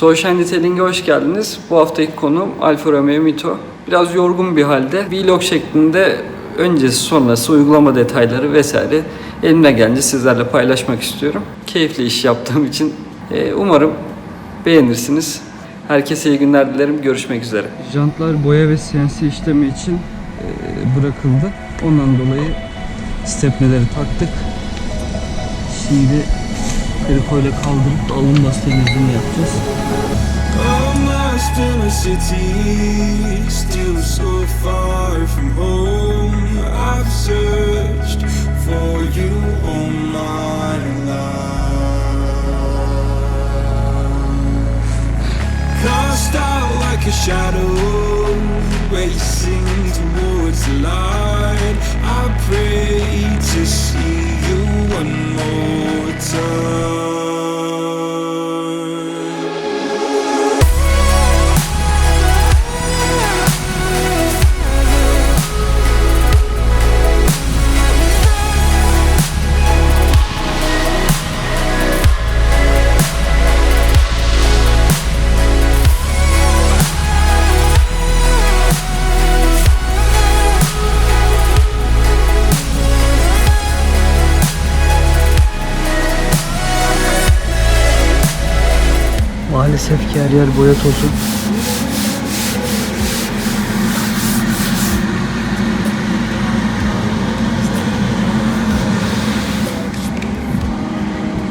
Social Detailing'e hoş geldiniz. Bu haftaki konuğum Alfa Romeo Mito. Biraz yorgun bir halde vlog şeklinde öncesi sonrası uygulama detayları vesaire elimden gelince sizlerle paylaşmak istiyorum. Keyifli iş yaptığım için e, umarım beğenirsiniz. Herkese iyi günler dilerim. Görüşmek üzere. Jantlar boya ve CNC işlemi için e, bırakıldı. Ondan dolayı stepneleri taktık. Şimdi krikoyla kaldırıp alın bas temizliğini yapacağız. Cast out like a shadow, racing towards the light. I pray to ki her yer boya tozu.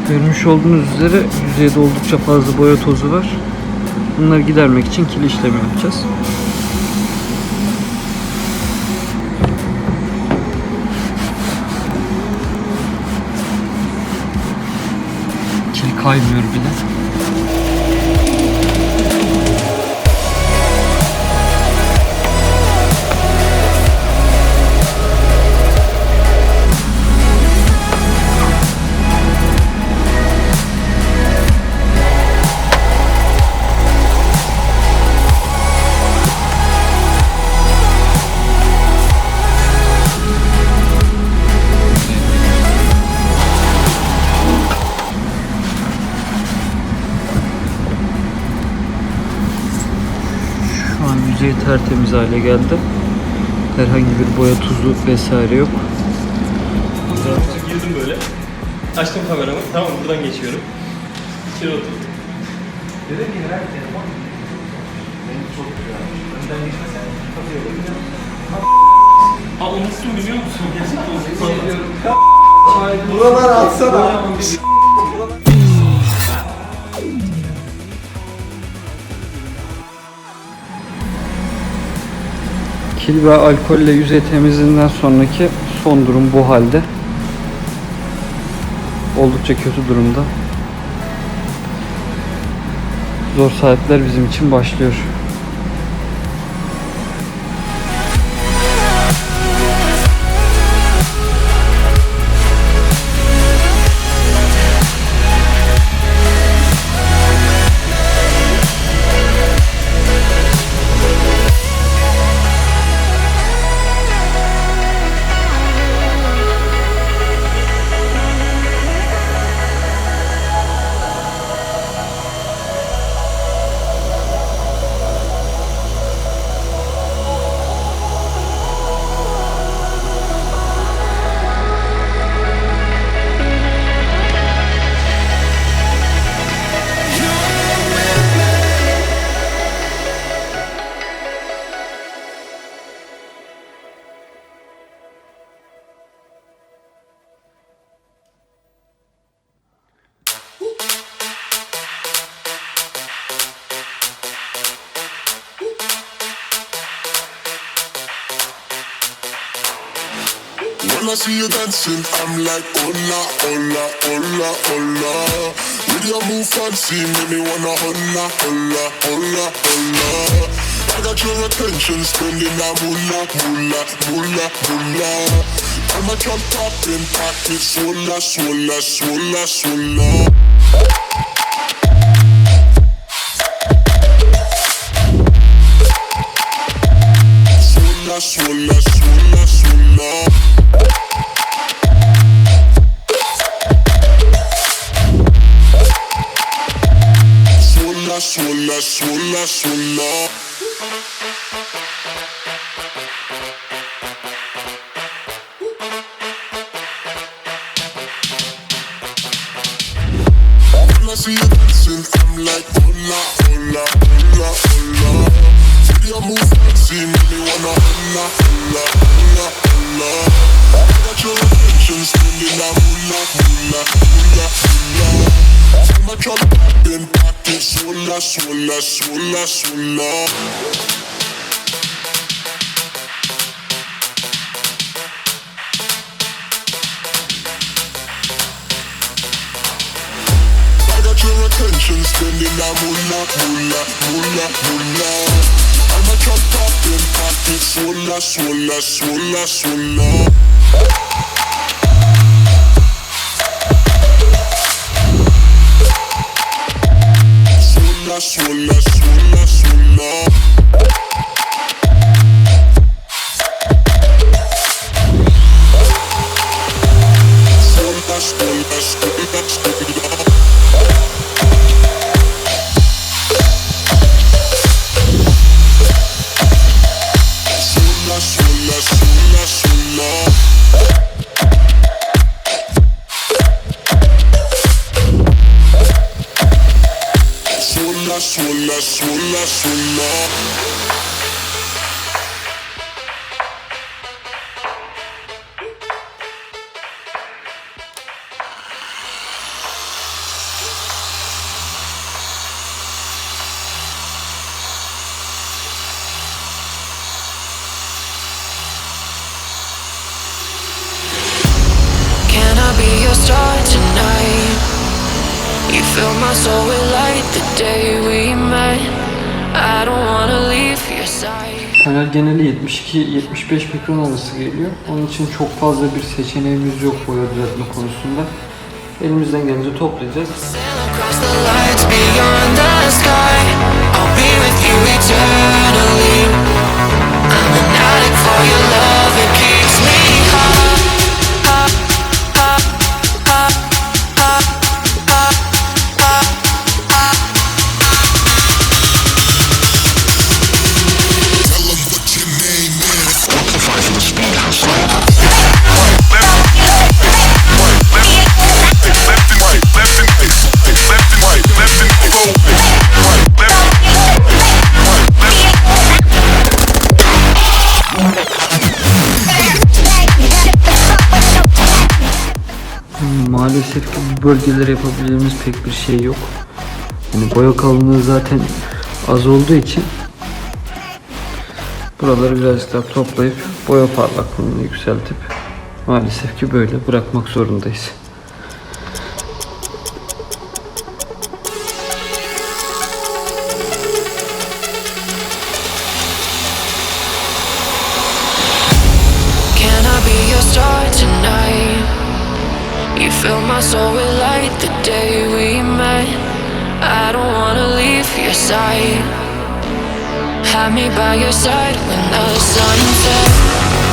Görmüş olduğunuz üzere yüzeyde oldukça fazla boya tozu var. Bunları gidermek için kil işlemi yapacağız. Kil kaymıyor bile. Tertemiz hale geldi. Herhangi bir boya tuzu vesaire yok. Fotoğrafçı girdim böyle. Açtım kameramı. Tamam buradan geçiyorum. İçeri oturdum. Dedim ki herhalde telefon Benim çok güzel. Önden geçmesen kapıya bakacağım. Aa unuttum biliyor musun? Gerçekten unuttum. Buraları atsana. Kil ve alkolle yüzey temizliğinden sonraki son durum bu halde. Oldukça kötü durumda. Zor saatler bizim için başlıyor. I see you dancing, I'm like, hola, hola, hola, hola. With your move fancy, make me wanna hola, hola, hola, hola. I got your attention, spending that moolah, moolah, moolah, moolah. I'm a drop popping, pocket, swola, swola, swola, swola. Swola, swola, swola, swola. sola, sola, sola. When I see you dancing, I'm like, hola, hola, hola, hola. Baby, I move fancy, make me wanna hola, hola, hola, hola. I got your attention, spinning that moolah, moolah, moolah, moolah. Ven pa' que sola. I got your attention spending that moolah, moolah, moolah, moolah. I'm a chop top, ven pa' que sola, sola. Panel geneli 72-75 mikron arası geliyor. Onun için çok fazla bir seçeneğimiz yok boya düzeltme konusunda. Elimizden gelince toplayacağız. I'll be with you eternally. Maalesef ki bu bölgelere yapabileceğimiz pek bir şey yok. Yani boya kalınlığı zaten az olduğu için buraları birazcık daha toplayıp boya parlaklığını yükseltip maalesef ki böyle bırakmak zorundayız. The day we met. I don't wanna leave your side. Have me by your side when the sun sets.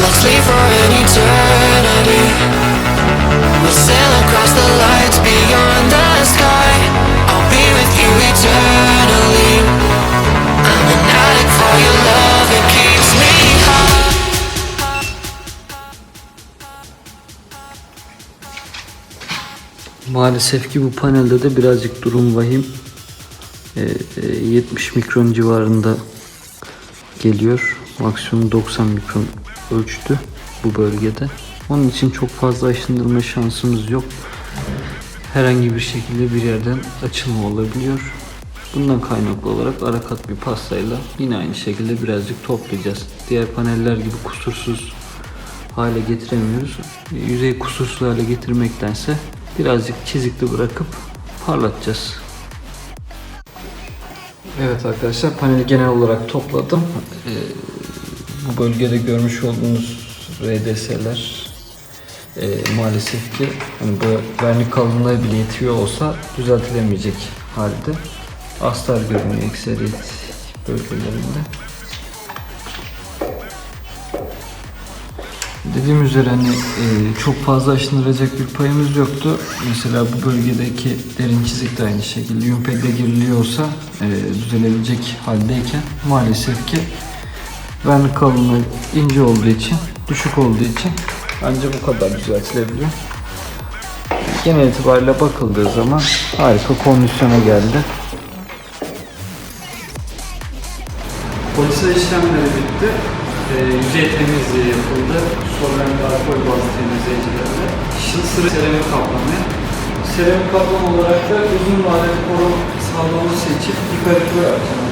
Let's leave for an eternity. We'll sail across the lights beyond the sky. I'll be with you eternally. Maalesef ki bu panelde de birazcık durum vahim. Ee, e, 70 mikron civarında geliyor. Maksimum 90 mikron ölçtü bu bölgede. Onun için çok fazla aşındırma şansımız yok. Herhangi bir şekilde bir yerden açılma olabiliyor. Bundan kaynaklı olarak ara kat bir pastayla yine aynı şekilde birazcık toplayacağız. Diğer paneller gibi kusursuz hale getiremiyoruz. Yüzeyi kusursuz hale getirmektense birazcık çizikli bırakıp parlatacağız. Evet arkadaşlar paneli genel olarak topladım. Ee, bu bölgede görmüş olduğunuz RDS'ler e, maalesef ki hani bu vernik kalınlığı bile yetiyor olsa düzeltilemeyecek halde. Astar görünüyor ekseriyet bölgelerinde. Dediğim üzere hani e, çok fazla aşındıracak bir payımız yoktu. Mesela bu bölgedeki derin çizik de aynı şekilde Yumpeg'de giriliyorsa e, düzelebilecek haldeyken maalesef ki vernik kalınlığı ince olduğu için, düşük olduğu için ancak bu kadar düzeltilebiliyor. Genel itibariyle bakıldığı zaman harika kondisyona geldi. Polise işlemleri bitti. Ee, yüzey temizliği yapıldı. Solvent alkol bazlı temizleyicilerle. Sıra seramik kaplamaya. Seramik kaplama olarak da uzun vadeli koruma sağlaması için kalite açacağım.